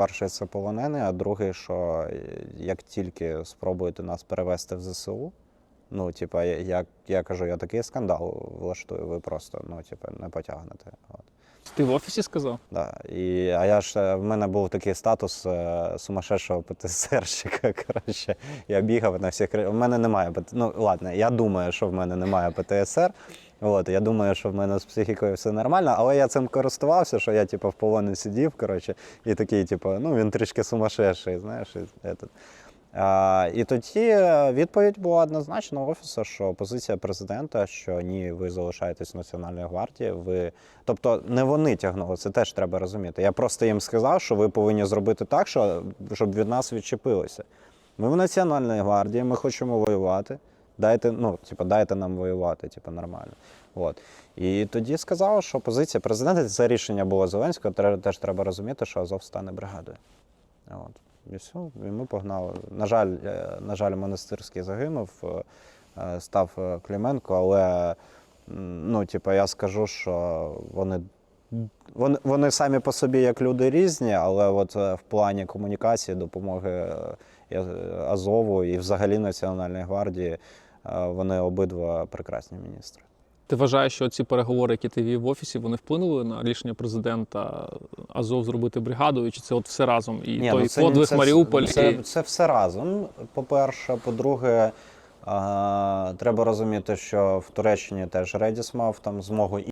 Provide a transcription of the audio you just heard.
перший це полонений, а другий, що е, як тільки спробуєте нас перевести в ЗСУ, ну, типа, я, я, кажу, я такий скандал влаштую, ви просто ну, типа, не потягнете. От. Ти в офісі сказав? Да. І, а я ж е, в мене був такий статус е, сумасшедшого ПТСРщика. Коротше, я бігав на всіх. У мене немає. Ну ладно, я думаю, що в мене немає ПТСР. От, я думаю, що в мене з психікою все нормально, але я цим користувався, що я типу, в полоні сидів, коротше, і такий, типу, ну він трішки сумасшедший, знаєш. І, этот. А, і тоді відповідь була однозначна офісу, що позиція президента, що ні, ви залишаєтесь в Національній гвардії. Ви... Тобто не вони тягнули, це теж треба розуміти. Я просто їм сказав, що ви повинні зробити так, що, щоб від нас відчепилися. Ми в Національній гвардії, ми хочемо воювати. Дайте, ну, типу, дайте нам воювати, типу, нормально. От. І тоді сказав, що позиція президента це рішення було Зеленського. Теж треба розуміти, що Азов стане бригадою. От. І все, і ми погнали. На жаль, е, на жаль, монастирський загинув, е, е, став Клименко, але ну, типу, я скажу, що вони, вони, вони самі по собі як люди різні, але от в плані комунікації, допомоги Азову і взагалі Національної гвардії вони обидва прекрасні міністри. Ти вважаєш, що ці переговори, які ти вів в офісі, вони вплинули на рішення президента Азов зробити бригаду, і чи це от все разом? І Ні, той ну це- подвиг це- Маріуполь, Це, і... це все разом. По-перше, по-друге, а, треба розуміти, що в Туреччині теж Редіс мав там змогу